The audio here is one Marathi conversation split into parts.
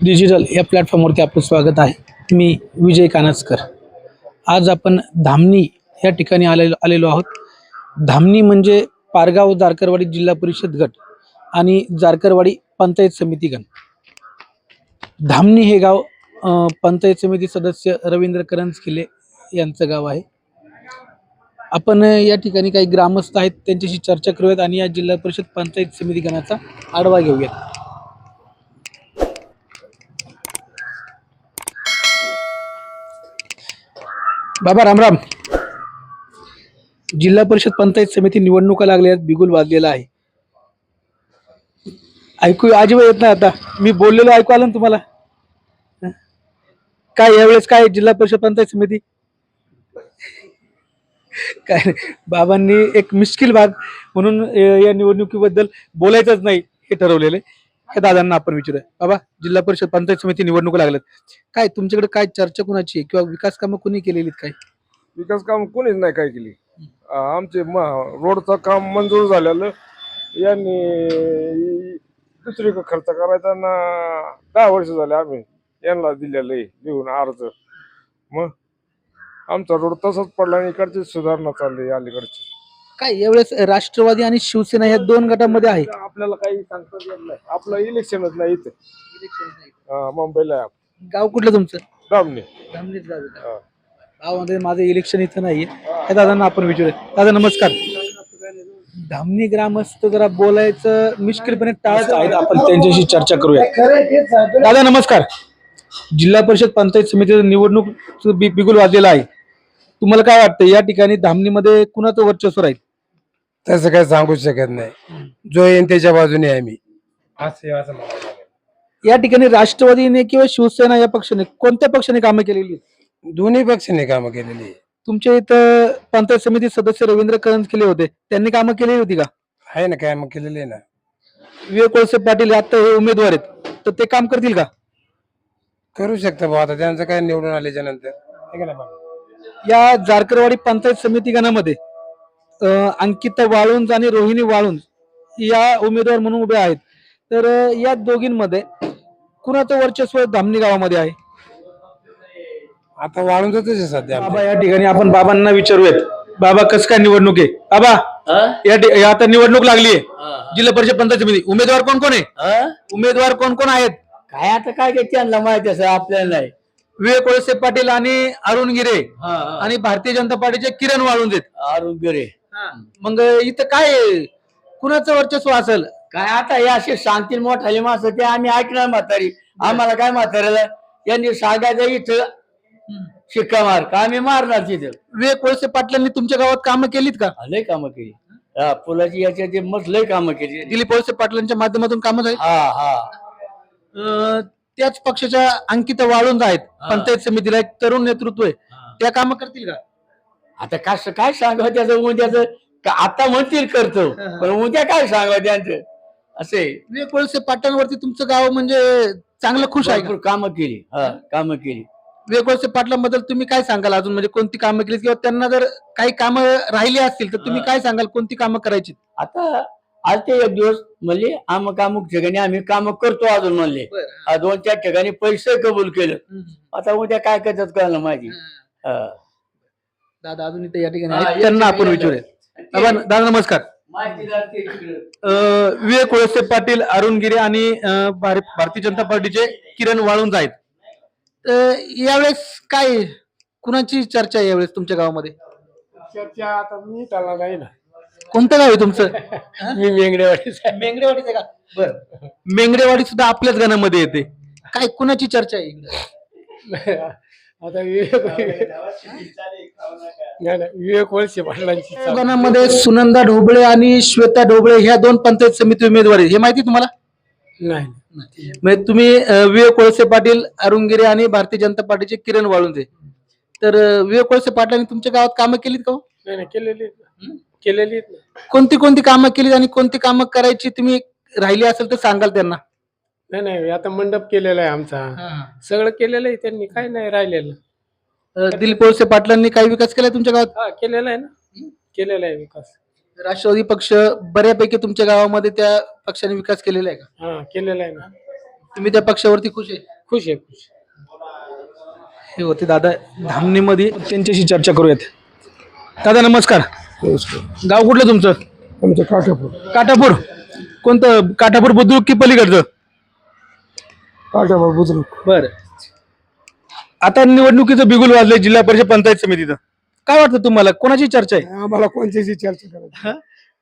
डिजिटल या प्लॅटफॉर्मवरती आपलं स्वागत आहे. मी विजय कानसकर. आज आपण धामणी या ठिकाणी आलेलो आलेलो आहोत. धामणी म्हणजे पारगाव जारकरवाडी जिल्हा परिषद गट आणि जारकरवाडी पंचायत समिती गण. धामणी हे गाव पंचायत समिती सदस्य रवींद्र करंजकिले यांचं गाव आहे. आपण या ठिकाणी काही ग्रामस्थ आहेत त्यांच्याशी चर्चा करूयात आणि या जिल्हा परिषद पंचायत समिती गणाचा आढावा घेऊयात. बाबा रामराम जिल्हा परिषद पंचायत समिती निवडणुका लागल्या आहेत बिगुल वाजलेला आहे. ऐकू अजिबात येत नाही आता. मी बोललेलो ऐकू आलं ना तुम्हाला? काय यावेळेस काय जिल्हा परिषद पंचायत समिती? काय बाबांनी एक मिश्किल भाग म्हणून या निवडणुकीबद्दल बोलायचंच नाही हे ठरवलेलं आहे. हे दादांना आपण विचारूया. बाबा जिल्हा परिषद पंचायत समिती निवडणूक लागल्यात. काय तुमच्याकडे काय चर्चा कुणाची आहे? किंवा विकास कामं कोणी केलेली काय विकास काम कोणीच नाही काय केली. आ, आमचे म- रोडचं काम मंजूर झालेलं. यांनी दुसरी खर्च करायचा ना दहा वर्ष झाले आम्ही यांना दिलेलं आहे लिहून अर्ज. मग आमचा रोड तसाच पडला आणि इकडची सुधारणा चालली अलीकडची. काय यावेळेस राष्ट्रवादी आणि शिवसेना या दोन गटामध्ये आहे? आपल्याला काही सांगता येत नाही. आपलं इलेक्शनच नाही इथं. हा, मुंबईला आहे आपण. गाव कुठलं तुमचं? दामणी धामणीच गाव आहे. हा. गावामध्ये माझं इलेक्शन इथं नाहीये. त्या दादांना आपण विचारूया. दादा नमस्कार. धामणी ग्रामस्थ जरा बोलायचं मिश्किलपणे टाळत आहेत आपण त्यांच्याशी चर्चा करूया. दादा नमस्कार. जिल्हा परिषद पंचायत समितीचं निवडणूक बि- बिगुल वाजलेला आहे. तुम्हाला काय वाटतं? या ठिकाणी धामणीमध्ये कुणाचं वर्चस्व राहील? तसं काय सांगू शकत नाही जो येईन त्याच्या बाजूने आहे मी असं असं म्हणावं लागेल. या ठिकाणी राष्ट्रवादीने किंवा शिवसेना या पक्षाने कोणत्या पक्षाने कामं केलेली आहेत? दोन्ही पक्षांनी कामं केलेली आहे. तुमच्या इथं पंचायत समिती सदस्य रवींद्र करंज केले होते त्यांनी कामं केलेली होती का आहे ना कामं केलेली आहे ना विवेक वळसे पाटील आता हे उमेदवार आहेत तर ते काम करतील का करू शकता भाऊ आता त्यांचं काय निवडून आल्याच्यानंतर है का नाही भाऊ? या जारकरवाडी पंचायत समिती गणामध्ये अंकिता वाळुंज आणि रोहिणी वाळुंज या उमेदवार म्हणून उभे आहेत. तर या दोघींमध्ये कुणाचं वर्चस्व धामणी गावामध्ये आहे? आता वाळून आहे सध्या बाबा या ठिकाणी आपण बाबांना विचारूयात. बाबा कसं काय निवडणूक आहे? बाबा या ठि- या आता निवडणूक लागली आहे जिल्हा परिषद पंचायत समिती. उमेदवार कोण कोण आहे? उमेदवार कोण कोण आहेत? काय आता काय काय त्यांना माहिती असं आपल्याला नाही. विवेक वळसे पाटील आणि अरुण गिरे आणि भारतीय जनता पार्टीचे किरण वाळुंज आहेत. अरुण गिरे. मग इथं काय? कुणाचं वर्चस्व असेल? काय आता हे असे शांती मोठाले माणसं ते आम्ही ऐकणार म्हातारी. आम्हाला काय म्हाताऱ्याला? यांनी सांगायचं इथं शिक्का मार का आम्ही मारणार तिथं? विवेक वळसे पाटलांनी तुमच्या गावात कामं केलीत का? लय कामं केली. हा, पुलाची याच्या ते मस्त लय कामं केली. दिलीप वळसे पाटलांच्या माध्यमातून कामं झाली? हा हा. अं, त्याच पक्षाच्या अंकिता वाळुंज आहेत पंचायत समितीला एक तरुण नेतृत्व आहे. त्या कामं करतील का? आता काय काय सांगावं त्याचं? उद्याचं का आता म्हणतील करतो पण उद्या काय सांगावं त्यांचं? असे. विवेक वळसे पाटलांवरती तुमचं गाव म्हणजे चांगलं खुश आहे का? कामं केली. हा कामं केली. विवेक वळसे पाटलांबद्दल तुम्ही काय सांगाल अजून? म्हणजे कोणती कामं केली किंवा त्यांना जर काही कामं राहिली असतील तर तुम्ही काय सांगाल? कोणती कामं करायची? आता आज ते एक दिवस म्हणले अमुक अमुक ठिकाणी आम्ही काम करतो अजून म्हणले. दोन चार ठिकाणी पैसे कबूल केलं. आता उद्या काय करतात कळलं माझी. दादा अजून इथे या ठिकाणी हा, आहेत. त्यांना आपण विचारूया. दादा दादा नमस्कार. अं, विवेक वळसे पाटील अरुण गिरे आणि अं, भार- भारतीय जनता पार्टीचे किरण वाळुंज आहेत. तर यावेळेस काय कुणाची चर्चा आहे यावेळेस तुमच्या गावामध्ये? चर्चा आता मी त्याला नाही ना. कोणतं गाव आहे तुमचं? मी मेंगडेवाडीचा मेंगडेवाडीचं का? बर. मेंगडेवाडी सुद्धा आपल्याच गाण्यामध्ये येते. काय कुणाची चर्चा आहे? आता विवेक नाही, नाही, विवेक वळसे पाटलांची सुनंदा ढोबळे आणि श्वेता ढोबळे ह्या दोन पंचायत समिती उमेदवार आहेत. हे माहिती तुम्हाला? नाही. म्हणजे तुम्ही अं, विवेक वळसे पाटील अरुण गिरे आणि भारतीय जनता पार्टीचे किरण वाळुंजे. तर अं, विवेक वळसे पाटलांनी तुमच्या गावात कामं केलीत का हो? नाही नाही, केलेली आहेत ना. केलेली आहेत ना. कोणती कोणती कामं केलीत आणि कोणती कामं करायची तुम्ही राहिली असेल तर सांगाल त्यांना. नाही नाही आता मंडप केलेला आहे आमचा. सगळं केलेलं आहे त्यांनी काय नाही राहिलेलं. अं, दिलीप वळसे पाटलांनी काही विकास केलाय तुमच्या गावात? हा केलेला आहे ना. केलेला आहे विकास. राष्ट्रवादी पक्ष बऱ्यापैकी तुमच्या गावामध्ये त्या पक्षाने विकास केलेला आहे का? हा केलेला आहे ना. तुम्ही त्या पक्षावरती खुश आहे? खुश आहे खुश हे होते दादा धामणीमध्ये. त्यांच्याशी चर्चा करूयात. दादा नमस्कार. गाव कुठलं तुमचं? आमचं काठापूर. काटापूर कोणतं? काटापूर बुद्रुक की पलीकडचं? काठापूर बुद्रुक. बर. आता निवडणुकीचं बिगुल वाजलंय जिल्हा परिषद पंचायत समितीचं. काय वाटतं तुम्हाला? कोणाची चर्चा आहे? आम्हाला कोणत्याची चर्चा करायची? हा?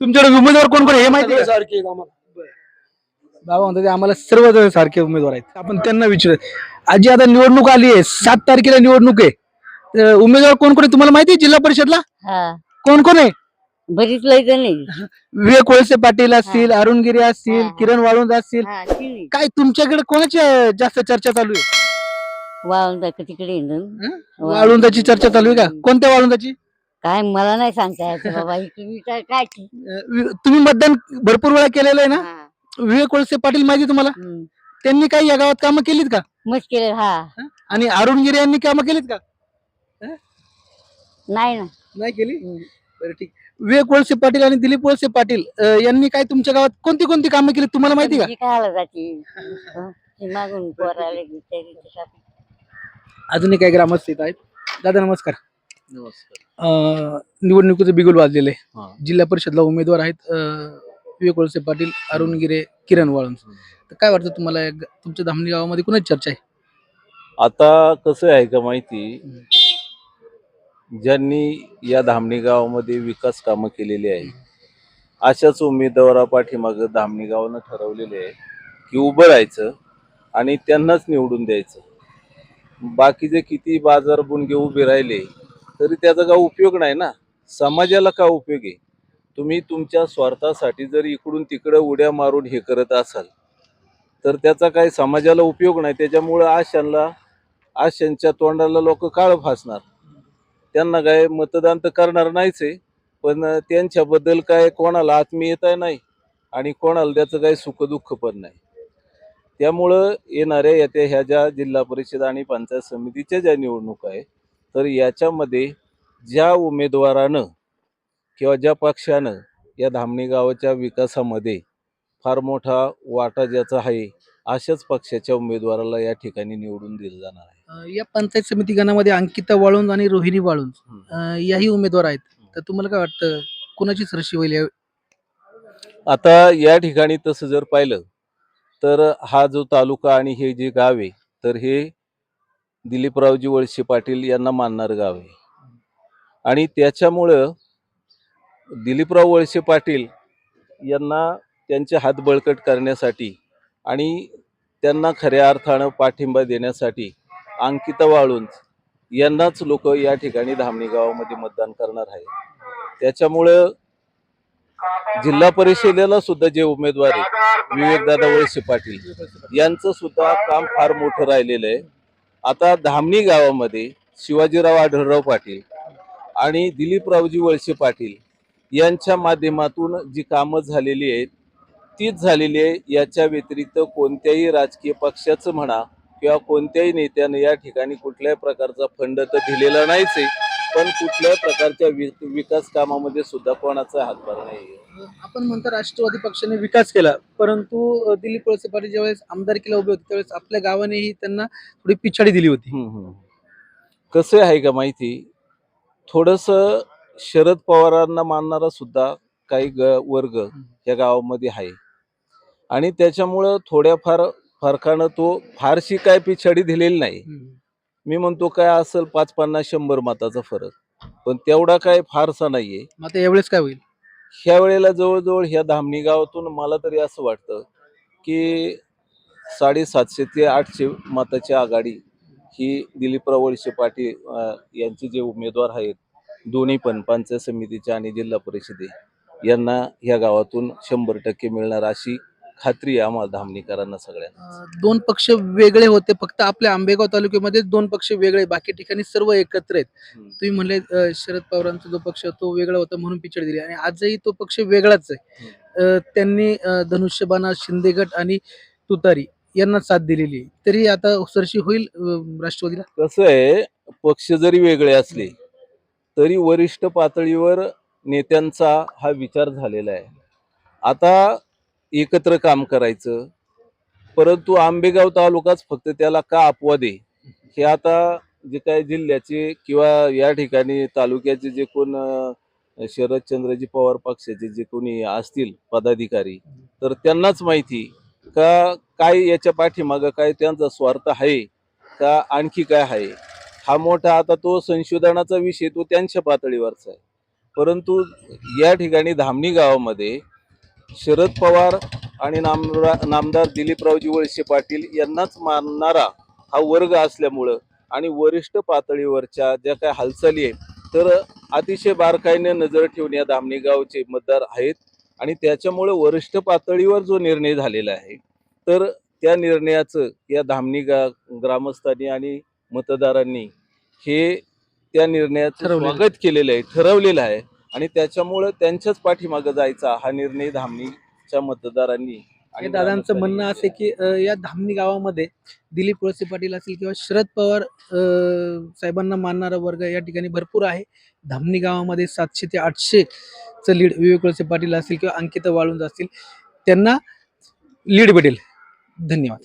तुमच्याकडे उमेदवार कोण कोण आहे? हे माहिती आहे का? सारखी आम्हाला. बाबा म्हणतात ते आम्हाला सर्व जण सारखे उमेदवार आहेत. आपण त्यांना विचार. आजी आता निवडणूक आली आहे. सात तारखेला निवडणूक आहे. तर उमेदवार कोण कोण आहे? तुम्हाला माहिती आहे जिल्हा परिषदला? हा. कोण कोण आहे? बरीच लय जण. आहे. विवेक कोळसे पाटील असतील अरुण गिरे असतील हा. किरण वाळुंज असतील. हा, ती काय तुमच्याकडे कोणाची अं, जास्त चर्चा चालू आहे? वाळून का तिकडे आहे ना. हं? वाळुंजाची चर्चा चालू आहे का? कोणत्या वाळुंजाची? काय मला नाही सांगता यायचं बाबा मी काय काय की? अं, वि- तुम्ही मतदान भरपूर वेळा केलेलं आहे ना? हा, विवेक कोळसे पाटील माहिती तुम्हाला? हम्म. त्यांनी काही या गावात कामं केलीत का? मस्त केलं हा. आणि अरुण गिरे यांनी कामं केलीत का? नाही ना. नाही केली? बरं ठीक. विवेक वळसे पाटील आणि दिलीप वळसे पाटील अं, यांनी काय तुमच्या गावात कोणती कोणती कामं केली तुम्हाला माहिती का? जी जाते. ती मागून. अजूनही काही ग्रामस्थ येत आहेत? दादा नमस्कार. अं, निवडणुकीचं बिगुल वाजलेलं आहे. जिल्हा परिषदला उमेदवार आहेत अं, विवेक वळसे पाटील अरुण गिरे किरण वाळुंज. तर काय वाटतं तुम्हाला या ग- तुमच्या धामणी गावामध्ये कुणाची चर्चा आहे? आता कसं आहे का माहिती? ज्यांनी या धामणी गावामध्ये विकास कामं केलेली आहे अशाच उमेदवारा पाठीमागं धामणी गावानं ठरवलेले आहे की उभं राहायचं आणि त्यांनाच निवडून द्यायचं. बाकीचे किती बाजार बुणगे उभे राहिले तरी त्याचा काय उपयोग नाही ना? समाजाला काय उपयोग आहे? तुम्ही तुमच्या स्वार्थासाठी जर इकडून तिकडं उड्या मारून हे करत असाल तर त्याचा काही समाजाला उपयोग नाही? त्याच्यामुळं आशांना आशांच्या तोंडाला लोक काळ फासणार. त्यांना काय मतदान तर करणार नाहीच आहे. पण त्यांच्याबद्दल काय कोणाला आत्मीयता नाही आणि कोणाला त्याचं काही सुखदुःख पण नाही. त्यामुळं येणाऱ्या येत्या ह्या ज्या जिल्हा परिषद आणि पंचायत समितीच्या ज्या निवडणुका आहे तर याच्यामध्ये ज्या उमेदवारानं किंवा ज्या पक्षानं या धामणी गावाच्या विकासामध्ये फार मोठा वाटा ज्याचा आहे अशाच पक्षाच्या उमेदवाराला या ठिकाणी निवडून दिलं जाणार आहे. अं, या पंचायत समिती गणामध्ये अंकिता वाळुंज आणि रोहिणी वाळुंज अं, याही उमेदवार आहेत. तर तुम्हाला काय वाटतं कोणाची सरशी होईल या आता या ठिकाणी तसं जर पाहिलं तर हा जो तालुका आणि हे जे गाव आहे तर हे दिलीपरावजी वळसे पाटील यांना मानणार गाव आहे. आणि त्याच्यामुळं दिलीपराव वळसे पाटील यांना त्यांचे हात बळकट करण्यासाठी आणि त्यांना खऱ्या अर्थानं पाठिंबा देण्यासाठी अंकिता वाळूंज यांनाच लोक या ठिकाणी धामणी गावामध्ये मतदान करणार आहे त्याच्यामुळं जिल्हा परिषदेला सुद्धा जे उमेदवार आहेत विवेकदादा वळसे पाटील यांचं सुद्धा काम फार मोठं राहिलेलं आहे. आता धामणी गावामध्ये शिवाजीराव आढळराव पाटील आणि दिलीपरावजी वळसे पाटील यांच्या माध्यमातून जी कामं झालेली आहेत तीच झालेली आहे. याच्या व्यतिरिक्त कोणत्याही राजकीय पक्षाचं म्हणा किंवा कोणत्याही नेत्यानं या ठिकाणी कुठल्याही प्रकारचा फंड तर दिलेला नाहीच आहे. पण कुठल्याही प्रकारच्या वि- विकास कामामध्ये सुद्धा कोणाचा हातभार नाही आपण म्हणतो राष्ट्रवादी पक्षाने विकास केला परंतु दिलीप वळसे पाटील ज्यावेळेस आमदारकीला उभे होते त्यावेळेस आपल्या गावानेही त्यांना थोडी पिछाडी दिली होती. कसं आहे का माहिती? थोडस शरद पवारांना मानणारा सुद्धा काही ग वर्ग या गावामध्ये आहे. आणि त्याच्यामुळं थोड्याफार फरकानं तो फारशी काय पिछाडी दिलेली नाही. मी म्हणतो काय असेल पाच पन्नास शंभर मताचा फरक. पण तेवढा काय फारसा नाहीये. मग यावेळेस काय होईल? ह्या वेळेला जवळजवळ ह्या धामणी गावातून मला तरी असं वाटतं की साडेसातशे ते आठशे मताची आघाडी ही दिलीपराव वळसे पाटील यांचे जे उमेदवार आहेत दोन्ही पण पंचायत समितीचे आणि जिल्हा परिषदे यांना ह्या गावातून शंभर टक्के मिळणार अशी खात्री आहे आम्हाला धामणीकरांना सगळ्यांना. अ, दोन पक्ष वेगळे होते फक्त आपल्या आंबेगाव तालुक्यामध्ये दोन पक्ष वेगळे बाकी ठिकाणी सर्व एकत्र आहेत. हम्म. तुम्ही म्हणले अ, शरद पवारांचा जो पक्ष तो वेगळा होता म्हणून पिछाडी दिली. आणि आजही तो पक्ष वेगळाच आहे. अ, त्यांनी अ, धनुष्यबाणा शिंदेगड आणि तुतारी यांना साथ दिलेली आहे. तरी आता सरशी होईल अ, राष्ट्रवादीला? कसं आहे पक्ष जरी वेगळे असले तरी वरिष्ठ पातळीवर नेत्यांचा हा विचार झालेला आहे. आता एकत्र काम करायचं. परंतु आंबेगाव तालुकाच फक्त त्याला का अपवाद आहे हे आता जे काय जिल्ह्याचे किंवा या ठिकाणी तालुक्याचे जे कोण शरदचंद्रजी पवार पक्षाचे जे कोणी असतील पदाधिकारी तर त्यांनाच माहिती का काय याच्या पाठीमागं काय त्यांचा स्वार्थ आहे का आणखी काय आहे? हा मोठा आता तो संशोधनाचा विषय तो त्यांच्या पातळीवरचा आहे. परंतु या ठिकाणी धामणी गावामध्ये शरद पवार आणि नामरा नामदार दिलीपरावजी वळसे पाटील यांनाच मानणारा हा वर्ग असल्यामुळं आणि वरिष्ठ पातळीवरच्या ज्या काय हालचाली आहेत तर अतिशय बारकाईने नजर ठेवून या धामणी गावचे मतदार आहेत आणि त्याच्यामुळे वरिष्ठ पातळीवर जो निर्णय झालेला आहे तर त्या निर्णयाचं या धामणी गा ग्रामस्थांनी आणि मतदारांनी हे त्या निर्णयाचं. स्वागत केलेलं आहे ठरवलेलं आहे आणि त्याच्यामुळं त्यांच्याच पाठीमागं जायचा हा निर्णय धामणीच्या मतदारांनी आणि दादांचं म्हणणं असं की अं, या धामणी गावामध्ये दिलीप वळसे पाटील असतील किंवा शरद पवार अं, साहेबांना मानणारा वर्ग या ठिकाणी भरपूर आहे. धामणी गावामध्ये सातशे ते आठशे चं लीड विवेक वळसे पाटील असतील किंवा अंकिता वाळुंज असतील त्यांना लीड भेटेल. धन्यवाद.